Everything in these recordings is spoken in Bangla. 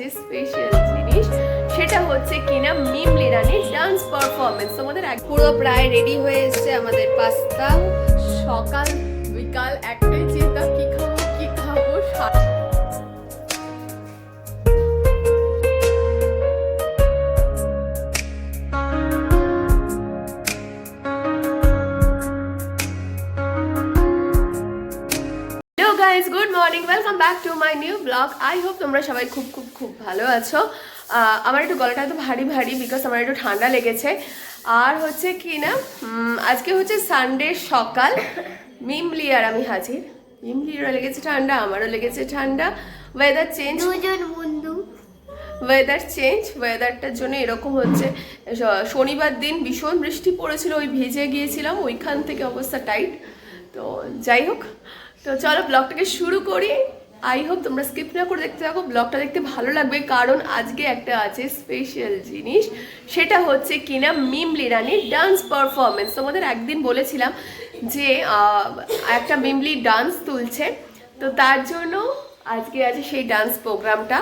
আছে স্পেশাল জিনিস। সেটা হচ্ছে কিনা মিম লিরানির ডান্স পারফরমেন্স তোমাদের পুরো প্রায় রেডি হয়ে এসছে আমাদের পাস্তা। সকাল, বিকাল একটাই চিন্তা, কি খাব কি খাব guys good morning welcome back to my new blog I hope তোমরা সবাই খুব খুব খুব ভালো আছো। আমার একটু গলাটা একটু ভারী ভারী বিকজ আমার একটু ঠান্ডা লেগেছে। আর হচ্ছে কি না আজকে হচ্ছে সানডে সকাল। মিমলি আর আমি হাজির। মিমলিরও লেগেছে ঠান্ডা আমারও লেগেছে ঠান্ডা। ওয়েদার চেঞ্জ দুজন বন্ধু। ওয়েদার চেঞ্জ ওয়েদারটার জন্য এরকম হচ্ছে। শনিবার দিন ভীষণ বৃষ্টি পড়েছিল ওই ভিজে গিয়েছিলাম ওইখান থেকে অবস্থা টাইট তো যাই হোক তো চলো ব্লগটাকে শুরু করি। আই হোপ তোমরা স্কিপ না করে দেখতে থাকো। ব্লগটা দেখতে ভালো লাগবে কারণ আজকে একটা আছে স্পেশাল জিনিস। সেটা হচ্ছে কিনা মিম লিরানির ডান্স পারফরমেন্স তোমাদের একদিন বলেছিলাম যে একটা মিমলি ডান্স তুলছে। তো তার জন্য আজকে আছে সেই ডান্স প্রোগ্রামটা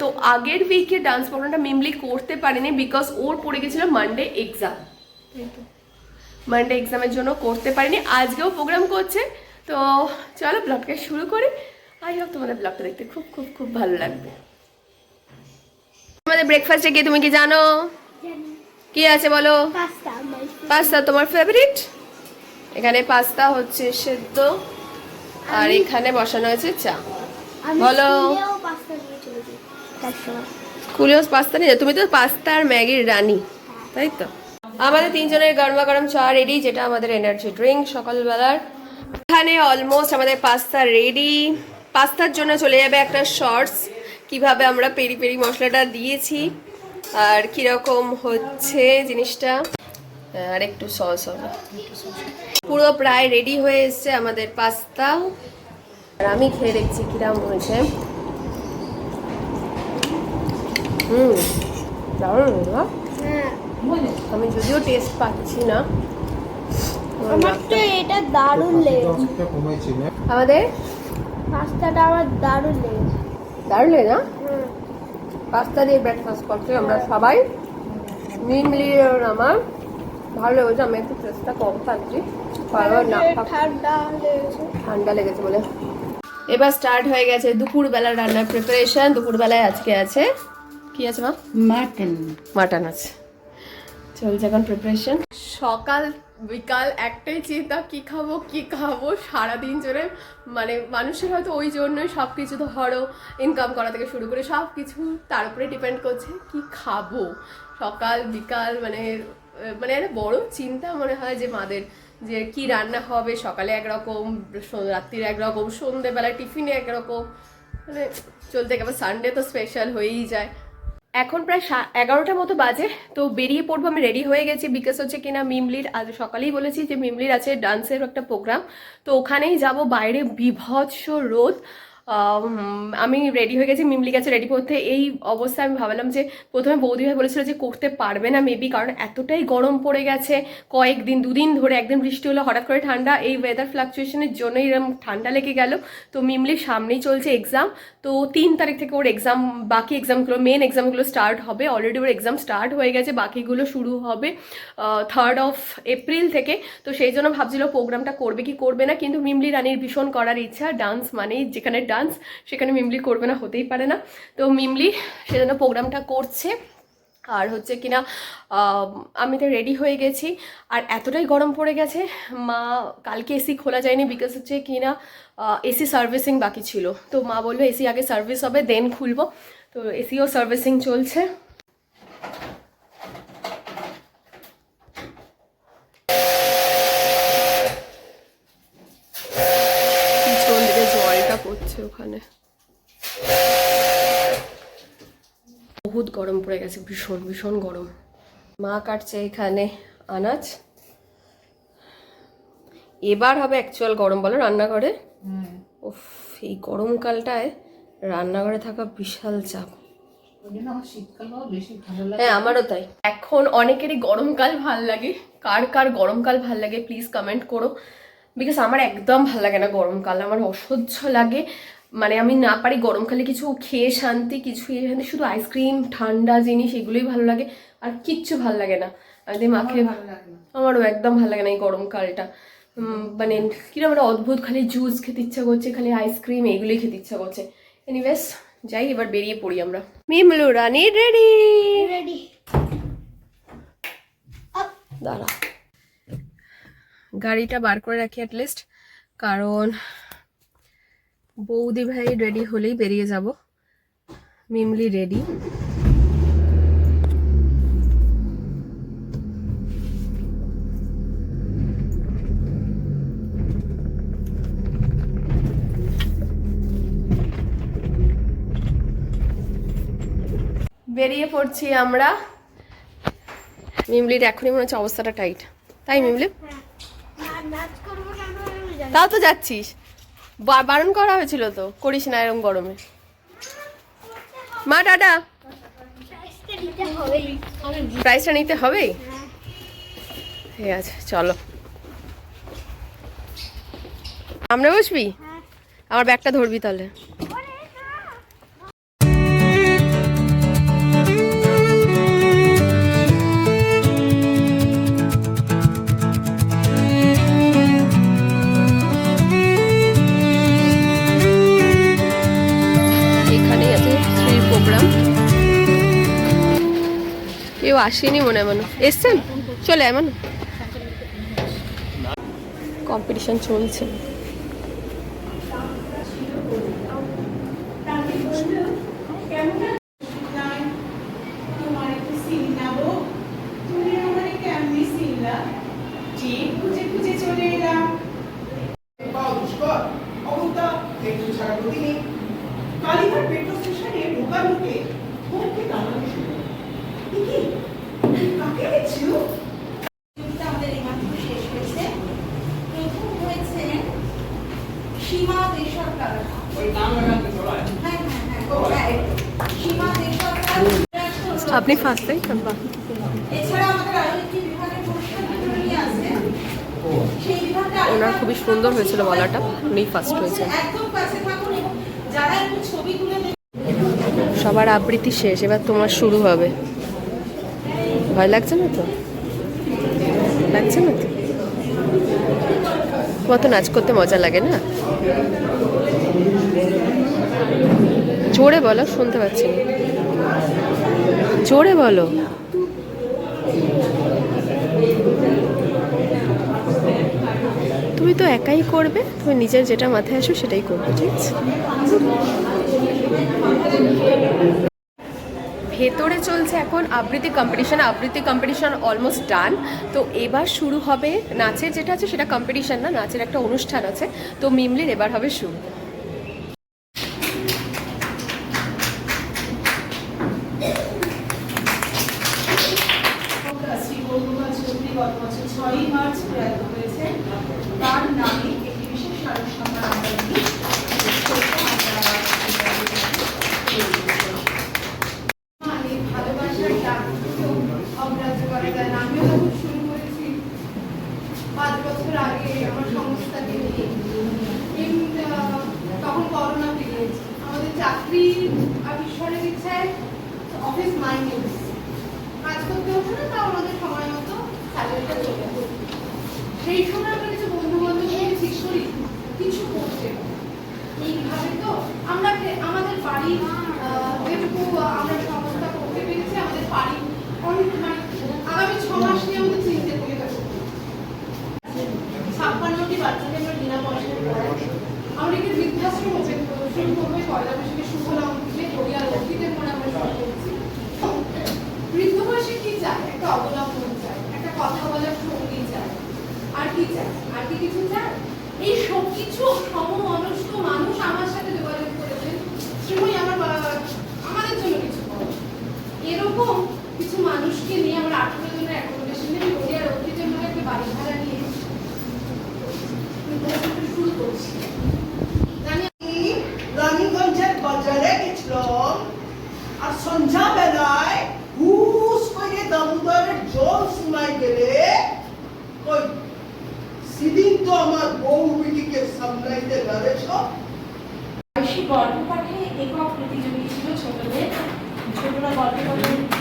তো আগের উইকে ডান্স প্রোগ্রামটা মিমলি করতে পারেনি বিকজ ওর পড়ে গেছিল মানডে এক্সাম মানডে এক্সামের জন্য করতে পারিনি। আজকেও প্রোগ্রাম করছে। তো চলো ব্লগটা শুরু করি। আই হোপ তোমাদের ব্লগটা দেখতে খুব খুব খুব ভালো লাগবে। তোমাদের ব্রেকফাস্টে গিয়ে তুমি কি জানো? কি আছে বলো? পাস্তা তোমার ফেভারিট এখানে পাস্তা হচ্ছে সেদ্ধ আর এখানে বসানো হয়েছে চা। বলো। স্কুলেও পাস্তা নিয়ে। তুমি তো পাস্তা আর ম্যাগির রানী তাই তো? আমাদের তিনজনের গরমা গরম চা রেডি যেটা আমাদের এনার্জি ড্রিঙ্ক সকালবেলার। এখানে অলমোস্ট আমাদের পাস্তা রেডি পাস্তার জন্য চলে যাবে একটা শর্টস কীভাবে আমরা পেরি পেরি মশলাটা দিয়েছি আর কীরকম হচ্ছে জিনিসটা আর একটু সস হবে। পুরো প্রায় রেডি হয়ে এসছে আমাদের পাস্তা আর আমি খেয়ে দেখছি কিরম হয়েছে। হুম দারুণ হ্যাঁ। আমি যদিও টেস্ট পাচ্ছি না। আমার তো এটা দারুণ লেগেছে দশটা কমেছে না আমাদের? পাস্তাটা আমার দারুণ লেগেছে দারুণ লাগে না? পাস্তা দিয়ে ব্রেকফাস্ট করছি আমরা সবাই। মিমলি আমার ভালো লেগেছে আমি একটু টেস্টটা কম খাচ্ছি। ঠান্ডা লেগেছে। ঠান্ডা লেগেছে বলে। এবার স্টার্ট হয়ে গেছে দুপুরবেলা রান্নার প্রিপারেশন দুপুরবেলায় আজকে আছে কি আছে মা? মাটন মাটন আছে। চলছে এখন প্রিপারেশন সকাল বিকাল একটাই চিন্তা, কি খাব কি খাব, সারাদিন জুড়ে মানে মানুষের হয়তো ওই জন্যই সব কিছু ধরো ইনকাম করা থেকে শুরু করে সব কিছু তার উপরে ডিপেন্ড করছে কি খাব। সকাল, বিকাল মানে মানে একটা বড় চিন্তা মনে হয় যে মাদের, যে কি রান্না হবে, সকালে একরকম রাত্রির একরকম সন্ধেবেলা টিফিনে একরকম মানে চলতে গেলে সানডে তো স্পেশাল হয়েই যায়। এখন প্রায় এগারোটার মতো বাজে, তো বেরিয়ে পড়ব, আমি রেডি হয়ে গেছি বিকজ হচ্ছে কিনা মিমলির, আজ সকালেই বলেছি যে মিমলির আছে ডান্সের একটা প্রোগ্রাম তো ওখানেই যাব, বাইরে বিভৎস রোদ, আমি রেডি হয়ে গেছি মিমলি গেছে রেডি করতে এই অবস্থায় আমি ভাবলাম যে প্রথমে বৌদি ভাই বলেছিল যে করতে পারবে না মেবি কারণ এতটাই গরম পড়ে গেছে, কয়েকদিন, দুদিন ধরে একদিন বৃষ্টি হলো, হঠাৎ করে ঠান্ডা, এই ওয়েদার ফ্লাকচুয়েশনের জন্যই এরকম ঠান্ডা লেগে গেল, তো মিমলির সামনেই চলছে এক্সাম তো তিন তারিখ থেকে ওর এক্সাম বাকি এক্সামগুলো মেন এক্সামগুলো স্টার্ট হবে। অলরেডি ওর এক্সাম স্টার্ট হয়ে গেছে, বাকিগুলো শুরু হবে থার্ড অফ এপ্রিল থেকে। তো সেই জন্য ভাবছিল প্রোগ্রামটা করবে কি করবে না, কিন্তু মিমলি রানীর ভীষণ করার ইচ্ছা ডান্স মানেই যেখানে ডান্স সেখানে মিমলি করবে না, হতেই পারে না। তো মিমলি সেজন্য প্রোগ্রামটা করছে। আর হচ্ছে কিনা আমি তো রেডি হয়ে গেছি। আর এতটাই গরম পড়ে গেছে, মা কালকে এসি খোলা যায়নি বিকজ হচ্ছে কিনা এসি সার্ভিসিং বাকি ছিল। তো মা বলল এসি আগে সার্ভিস হবে দেন খুলবো। তো এসিও সার্ভিসিং চলছে। জলটা পড়ছে ওখানে। বহুত গরম পড়ে গেছে ভীষণ ভীষণ গরম। মা কাটছে এখানে আনাজ। এবার হবে অ্যাকচুয়াল গরম বলো রান্নাঘরে? উফ এই গরমকালটায় রান্নাঘরে থাকা বিশাল চাপ। হ্যাঁ আমারও তাই। এখন অনেকেরই গরমকাল ভালো লাগে। কার কার গরমকাল ভালো লাগে প্লিজ কমেন্ট করো। বিকজ আমার একদম ভালো লাগে না গরমকাল আমার অসহ্য লাগে। মানে আমি না পারি গরমকালে কিছু খেয়ে শান্তি কিছু খেয়ে শান্তি শুধু আইসক্রিম ঠান্ডা জিনিস এগুলোই ভালো লাগে আর কিচ্ছু ভালো লাগে না। আমি মাকে আমারও একদম ভালো লাগে না এই গরমকালটা মানে কীরকম একটা অদ্ভুত খালি জুস খেতে ইচ্ছা করছে খালি আইসক্রিম এগুলোই খেতে ইচ্ছা করছে। এনিওয়েজ যাই এবার বেরিয়ে পড়ি আমরা। মিমলু রানি রেডি রেডি দাঁড়া। গাড়িটা বার করে রাখি অ্যাটলিস্ট কারণ বৌদি ভাই রেডি হলেই বেরিয়ে যাব। মিমলি রেডি বেরিয়ে পড়ছি আমরা। মিমলির এখনই মনে হচ্ছে অবস্থাটা টাইট তাই মিমলি? হ্যাঁ। তাও তো যাচ্ছিস। বারণ করা হয়েছিল তো, করিস না এরম গরমে। মা, টাটা। প্রাইসটা নিতে হ্যাঁ ঠিক আছে, চলো। আমরা বসবি? আমার ব্যাগটা ধরবি তাহলে। আসেনি মনে এমন মনে এসছেন? চলে এমন। কম্পিটিশন চলছে তোমার একটু সিন নেব তুমি আমার কেমনি সিনলা ঠিক খুঁজে খুঁজে চলে এলাম কালীঘাট মেট্রো স্টেশনে ঢোকার মুখে মুখে দাঁড়ানো শুরু কি কাকে দেখছিল আমাদের এইমাত্র শেষ হয়েছে প্রথম হয়েছেন সীমা দেশরকার হ্যাঁ হ্যাঁ হ্যাঁ হ্যাঁ, সীমা দেশরকার আপনি ফার্স্ট তাই ওনার খুবই সুন্দর হয়েছিল বলাটা উনি ফার্স্ট হয়েছে সবার আবৃত্তি শেষ এবার তোমার শুরু হবে। ভয় লাগছে না তো? লাগছে না তো? তোমার তো নাচ করতে মজা লাগে না? জোরে বলো, শুনতে পাচ্ছি। জোরে বলো। তুমি তো একাই করবে, তুমি নিজের যেটা মাথায় আসো সেটাই করবে, ঠিক আছে? ভেতরে চলছে এখন আবৃত্তি কম্পিটিশন আবৃত্তি কম্পিটিশন অলমোস্ট ডান তো এবার শুরু হবে নাচের যেটা আছে সেটা কম্পিটিশন না, নাচের একটা অনুষ্ঠান আছে। তো মিমলির এবার হবে শুরু বন্ধুগণ চৌধুরী গত বছর ছয়ই মার্চ প্রয়াত হয়েছে তার নামে একটি বিশেষ স্মারক সম্মান আমরা দিই মানে ভালোবাসার ডাককেও অগ্রাহ্য করা যায় না আমিও যখন শুরু করেছি পাঁচ বছর আগে আমার সংস্থাকে নিয়ে in, আহ, তখন করোনা পিরিয়ড আমাদের চাকরি আর ঈশ্বরের ইচ্ছায় অফিস মাইন্ড কাজ করতে হতো না তাও আমাদের সময় মতো স্যালারিটা চলে আসতো সেই সময় আমরা কিছু বন্ধু বান্ধব মিলে ঠিক করি কিছু করতে হবে। এইভাবে তো আমরা কে- বাড়ি যেটুকু মানে কি চায়? একটা অবলম্বন চায়, একটা কথা বলার সঙ্গী চায়। আর কি চায়? আর কি কিছু চায়? এই সব কিছু সমমনস্ক মানুষ আমার সাথে যোগাযোগ করেছেন শ্রীময়ী আমার বা- আমাদের জন্য কিছু করো এরকম কিছু মানুষকে নিয়ে আমরা আঠেরো জনের অ্যাকোমোডেশনে গড়িয়ার অতীতের মনে একটা বাড়ি ভাড়া নিয়ে বৈঠকটা শুরু করছি জানি রানীগঞ্জের বাজারে গেছিলাম আর সন্ধ্যাবেলায় হুস করে দামোদরের জল শোনাই গেলে ওই বিটিকে সামলাইতে পেরেছ গল্প পাঠে একক প্রতিযোগী ছিল ছোটদের। ছোটরা গল্প পাঠে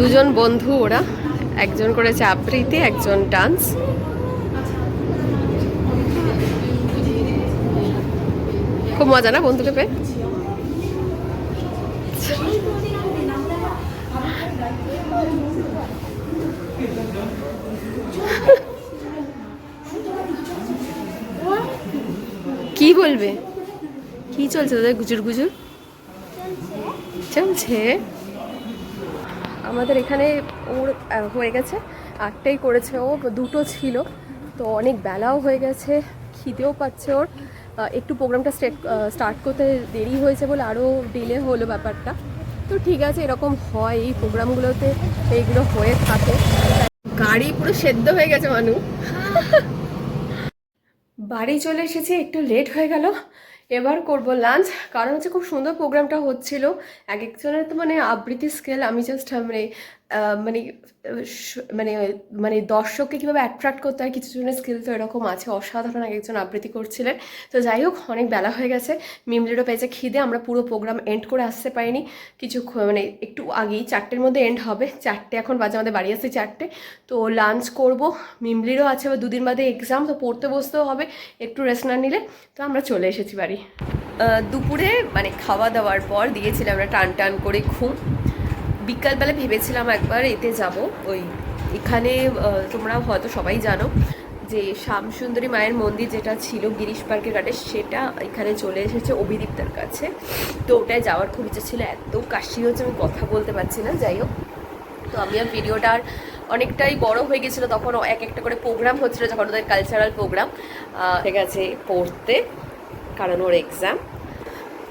দুজন বন্ধু ওরা। একজন করেছে আবৃত্তি, একজন ডান্স। খুব মজা না বন্ধুকে পেয়ে? কি বলবে? কি চলছে তোদের গুজুর গুজুর? চলছে। আমাদের এখানে ওর হয়ে গেছে, আটটাই করেছে ও, দুটো ছিল। তো অনেক বেলাও হয়ে গেছে, খিদেও পাচ্ছে ওর। একটু প্রোগ্রামটা স্টার্ট করতে দেরি হয়েছে বলে আরও ডিলে হলো ব্যাপারটা। তো ঠিক আছে, এরকম হয় এই প্রোগ্রামগুলোতে, এইগুলো হয়ে থাকে। গাড়ি পুরো সেদ্ধ হয়ে গেছে, মানু। বাড়ি চলে এসেছি, একটু লেট হয়ে গেল। এবার করব লাঞ্চ কারণ হচ্ছে খুব সুন্দর প্রোগ্রামটা হচ্ছিল। এক একজনের তো মানে আবৃত্তি স্কেল আমি জাস্ট মানে মানে মানে মানে দর্শককে কীভাবে অ্যাট্রাক্ট করতে হয় কিছু জনের স্কিল তো এরকম আছে, অসাধারণ এক একজন আবৃত্তি করছিলেন। তো যাই হোক, অনেক বেলা হয়ে গেছে, মিমলিরও পেয়েছে খিদে, আমরা পুরো প্রোগ্রাম এন্ড করে আসতে পারিনি। কিছু মানে একটু আগেই চারটের মধ্যে এন্ড হবে, চারটে এখন বাজে আমাদের বাড়ি আসছে চারটে। তো লাঞ্চ করব, মিমলিরও আছে আবার দুদিন বাদে এক্সাম তো পড়তে বসতেও হবে, একটু রেস্ট না নিলে। তো আমরা চলে এসেছি বাড়ি। দুপুরে মানে খাওয়া দাওয়ার পর দিয়েছিলাম আমরা টান টান করে ঘুম। বিকালবেলা ভেবেছিলাম একবার এতে যাব। ওই এখানে তোমরা হয়তো সবাই জানো যে শ্যামসুন্দরী মায়ের মন্দির যেটা ছিল গিরিশ পার্কের ঘাটে, সেটা এখানে চলে এসেছে অভিদীপ্তার কাছে। তো ওটায় যাওয়ার খুব ইচ্ছে ছিল, এত কাশি হচ্ছে আমি কথা বলতে পারছি না, যাই হোক। তো আমি আর ভিডিওটার অনেকটাই বড় হয়ে গেছিল, তখন এক একটা করে প্রোগ্রাম হচ্ছিল, যখন ওদের কালচারাল প্রোগ্রাম ঠিক আছে, পড়তে, কারণ ওর এক্সাম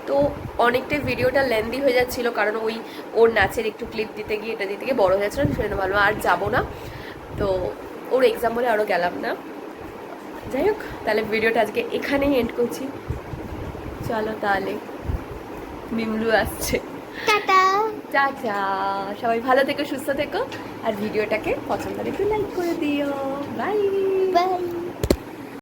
তো অনেকটাই ভিডিওটা লেন্দি হয়ে যাচ্ছিল কারণ ওই ওর নাচের একটু ক্লিপ দিতে গিয়ে এটা দিতে গিয়ে বড় হয়ে যাচ্ছিল সেজন্য ভালো আর যাব না। তো ওর এক্সাম বলে আরও গেলাম না। যাই হোক তাহলে ভিডিওটা আজকে এখানেই এন্ড করছি। চলো তাহলে মিমলু আসছে। টাটা। টাটা। সবাই ভালো থেকো সুস্থ থেকো আর ভিডিওটাকে পছন্দ একটু লাইক করে দিও। Bye bye